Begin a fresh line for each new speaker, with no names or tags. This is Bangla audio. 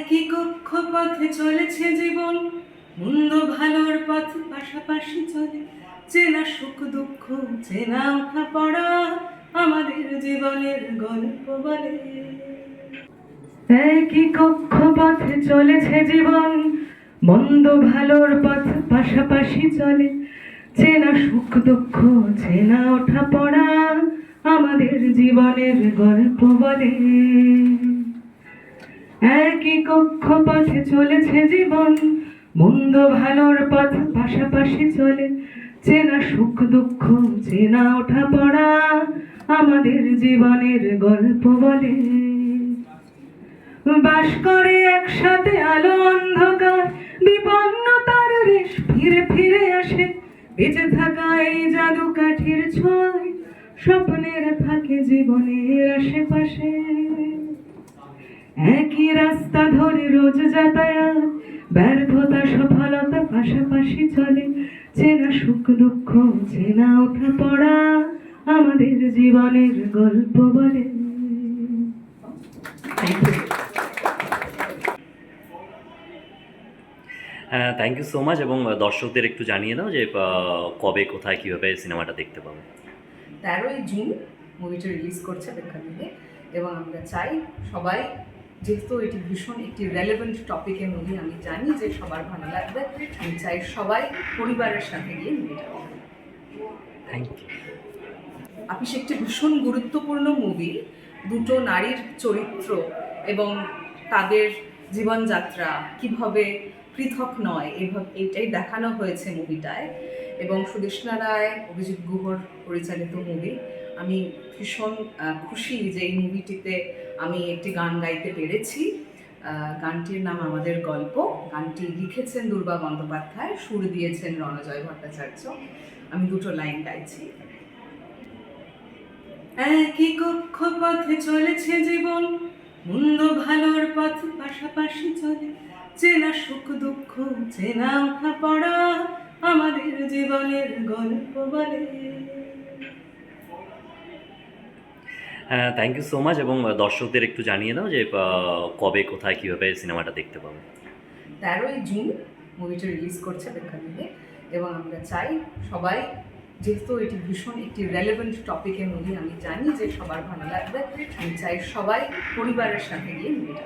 একই কক্ষ পথে চলেছে জীবন। মন্দ ভালোর পথ পাশাপাশি চলে। চেনা সুখ দুঃখ, চেনা ওঠা পড়া আমাদের জীবনের গল্প বলে। একই কক্ষ পথে চলেছে জীবন। মন্দ ভালোর পথ পাশাপাশি চলে। চেনা সুখ দুঃখ, চেনা ওঠা পড়া আমাদের জীবনের গল্প বলে। একই কক্ষ পথে চলেছে জীবন। মন্দ ভালোর পথ পাশাপাশি চলে। চেনা সুখ দুঃখ, চেনা ওঠা পড়া আমাদের জীবনের গল্প বলে। বাস করে একসাথে আলো অন্ধকার বিপন্নতার রেশ ফিরে ফিরে আসে। বেঁচে থাকা এই জাদু কাঠির ছয় স্বপ্নের থাকে জীবনের আশেপাশে। একই রাস্তা ধরে রোজ যাতায়াত ব্যর্থতা সফলতা পাশাপাশি চলে। চেনা সুখ দুঃখ চেনা ওঠা পড়া আমাদের জীবনের গল্প বলে।
হ্যাঁ থ্যাংক ইউ সো মাচ এবং দর্শকদের একটু জানিয়ে দাও যে কবে কোথায় কীভাবে সিনেমাটা দেখতে পাবো।
তেরোই জুন মুভিটা রিলিজ করছে প্রেক্ষাগৃহে এবং আমরা চাই সবাই যেহেতু এটি ভীষণ একটি রেলেভেন্ট টপিকের মুভি আমি জানি যে সবার ভালো লাগবে আমি চাই সবাই পরিবারের সাথে গিয়ে মুভিটা
থ্যাংক ইউ
আপিস একটি ভীষণ গুরুত্বপূর্ণ মুভি দুটো নারীর চরিত্র এবং তাদের জীবনযাত্রা কীভাবে পৃথক নয় এভাবে এইটাই দেখানো হয়েছে মুভিটায় এবং সুদেষ্ণা রায় অভিজিৎ গুহর পরিচালিত মুভি আমি ভীষণ খুশি যে এই মুভিটিতে আমি একটি গান গাইতে পেরেছি। গানটির নাম আমাদের গল্প। গানটি লিখেছেন দুর্বা বন্দ্যোপাধ্যায়, সুর দিয়েছেন রণজয় ভট্টাচার্য। আমি দুটো লাইন গাইছি।
একই কক্ষ পথে চলেছে জীবন, মন্দ ভালোর পথ পাশাপাশি চলে। চেনা সুখ দুঃখ, চেনা ওঠা পড়া আমাদের জীবনের গল্প বলে।
হ্যাঁ থ্যাংক ইউ সো মাচ এবং দর্শকদের একটু জানিয়ে দাও যে কবে, কোথায়, কীভাবে সিনেমাটা দেখতে পাবো।
তেরোই জুন মুভিটা রিলিজ করছে প্রেক্ষাগৃহে এবং আমরা চাই সবাই, যেহেতু এটি ভীষণ একটি রেলেভেন্ট টপিকের মুভি আমি জানি যে সবার ভালো লাগবে, আমি চাই সবাই পরিবারের সাথে গিয়ে মুভিটা